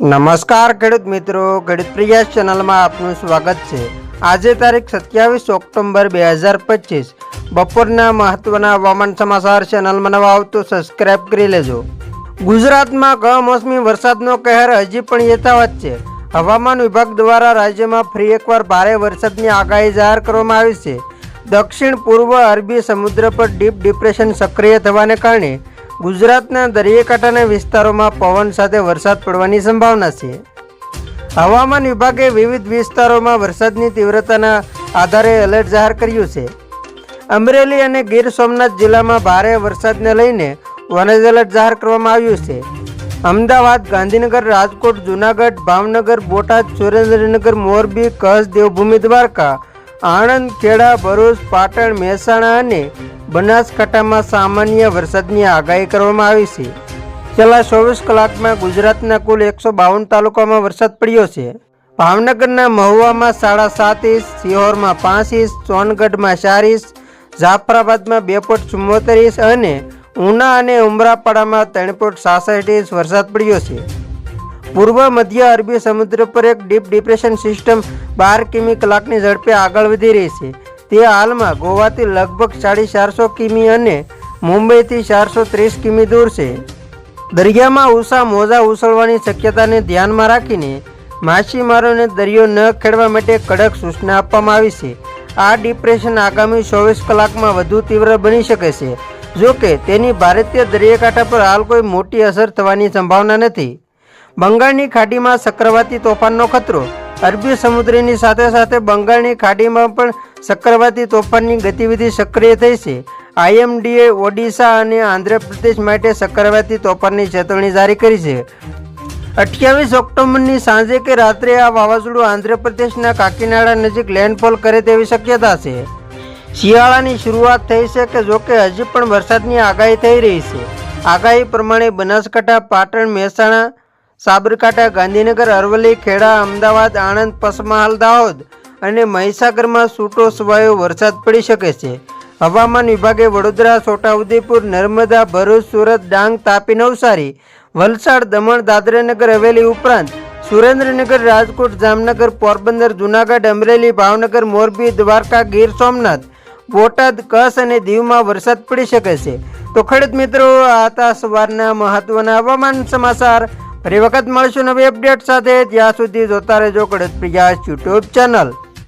નમસ્કાર ખેડૂત મિત્રો, ખેડૂત પ્રિયા ચેનલમાં આપનું સ્વાગત છે. આજે તારીખ સત્યાવીસ ઓક્ટોબર બે હજાર પચીસ. બપોરના મહત્વના હવામાન સમાચાર ચેનલમાં નવા આવતો સબસ્ક્રાઇબ કરી લેજો. ગુજરાતમાં કમોસમી વરસાદનો કહેર હજી પણ યથાવત છે. હવામાન વિભાગ દ્વારા રાજ્યમાં ફરી એકવાર ભારે વરસાદની આગાહી જાહેર કરવામાં આવી છે. દક્ષિણ પૂર્વ અરબી સમુદ્ર પર ડીપ ડિપ્રેશન સક્રિય થવાને કારણે ગુજરાતના દરિયાકાંઠાના વિસ્તારોમાં પવન સાથે વરસાદ પડવાની સંભાવના છે. હવામાન વિભાગે વિવિધ વિસ્તારોમાં વરસાદની તીવ્રતાના આધારે એલર્ટ જાહેર કર્યું છે. અમરેલી અને ગીર સોમનાથ જિલ્લામાં ભારે વરસાદને લઈને ઓરેન્જ એલર્ટ જાહેર કરવામાં આવ્યું છે. અમદાવાદ, ગાંધીનગર, રાજકોટ, જુનાગઢ, ભાવનગર, બોટાદ, સુરેન્દ્રનગર, મોરબી, કચ્છ, દેવભૂમિ, દ્વારકા, આણંદ, ખેડા, ભરૂચ, પાટણ, મહેસાણા અને બનાસકાંઠામાં સામાન્ય વરસાદની આગાહી કરવામાં આવી છે. છેલ્લા ચોવીસ કલાકમાં ગુજરાતના કુલ એકસો બાવન તાલુકામાં વરસાદ પડ્યો છે. ભાવનગરના મહુવામાં સાડા સાત ઇંચ, સિહોરમાં પાંચ ઇંચ, સોનગઢમાં ચાર ઇંચ, જાફરાબાદમાં બે પોઈન્ટ ચુમ્મોતેર ઇંચ અને ઉના અને ઉમરાપાડામાં ત્રણ પોઈન્ટ સાસઠ ઇંચ વરસાદ પડ્યો છે. પૂર્વ મધ્ય અરબી સમુદ્ર પર એક ડીપ ડિપ્રેશન સિસ્ટમ બાર કિમી કલાકની ઝડપે આગળ વધી રહી છે. તે હાલમાં ગોવાથી લગભગ સાડી ચારસો કિમી અને મુંબઈથી ચારસો ત્રીસ કિમી દૂર છે. દરિયામાં ઉષા મોજા ઉછળવાની શક્યતાને ધ્યાનમાં રાખીને માછીમારોને દરિયો ન ખેડવા માટે કડક સૂચના આપવામાં આવી છે. આ ડિપ્રેશન આગામી ચોવીસ કલાકમાં વધુ તીવ્ર બની શકે છે. જો કે તેની ભારતીય દરિયાકાંઠા પર હાલ કોઈ મોટી અસર થવાની સંભાવના નથી. બંગાળની ખાડીમાં ચક્રવાતી તોફાનનો ખતરો અરબી સમુદ્રની સાથે સાથે બંગાળની ખાડીમાં પણ ચક્રવાતી તોફાનની ગતિવિધિ સક્રિય થઈ છે. આઈએમડીએ ઓડિશા અને આંધ્રપ્રદેશ માટે ચક્રવાતી તોફાનની ચેતવણી જારી કરી છે. અઠ્યાવીસ ઓક્ટોબરની સાંજે કે રાત્રે આ વાવાઝોડું આંધ્રપ્રદેશના કાકીનાડા નજીક લેન્ડફોલ કરે તેવી શક્યતા છે. શિયાળાની શરૂઆત થઈ છે કે જોકે હજી પણ વરસાદની આગાહી થઈ રહી છે. આગાહી પ્રમાણે બનાસકાંઠા, પાટણ, મહેસાણા સાબરકાંઠા, ગાંધીનગર, અરવલ્લી, ખેડા, અમદાવાદ, આણંદ, પસમહાલ, દાહોદ અને મહીસાગરમાં છૂટો છવાયો વરસાદ પડી શકે છે. હવામાન વિભાગે વડોદરા, છોટાઉદેપુર, નર્મદા, ભરૂચ, સુરત, ડાંગ, તાપી, નવસારી, વલસાડ, દમણ, દાદરાનગર, હવેલી ઉપરાંત સુરેન્દ્રનગર, રાજકોટ, જામનગર, પોરબંદર, જુનાગઢ, અમરેલી, ભાવનગર, મોરબી, દ્વારકા, ગીર સોમનાથ, બોટાદ, કચ્છ અને દીવમાં વરસાદ પડી શકે છે. તો ખેડૂત મિત્રો, આ હતા સવારના મહત્વના હવામાન સમાચાર. ફરી વખત મળશું નવી અપડેટ સાથે. ત્યાં સુધી જોતા રહેજો કડત પ્રિયાસ યુટ્યુબ ચેનલ.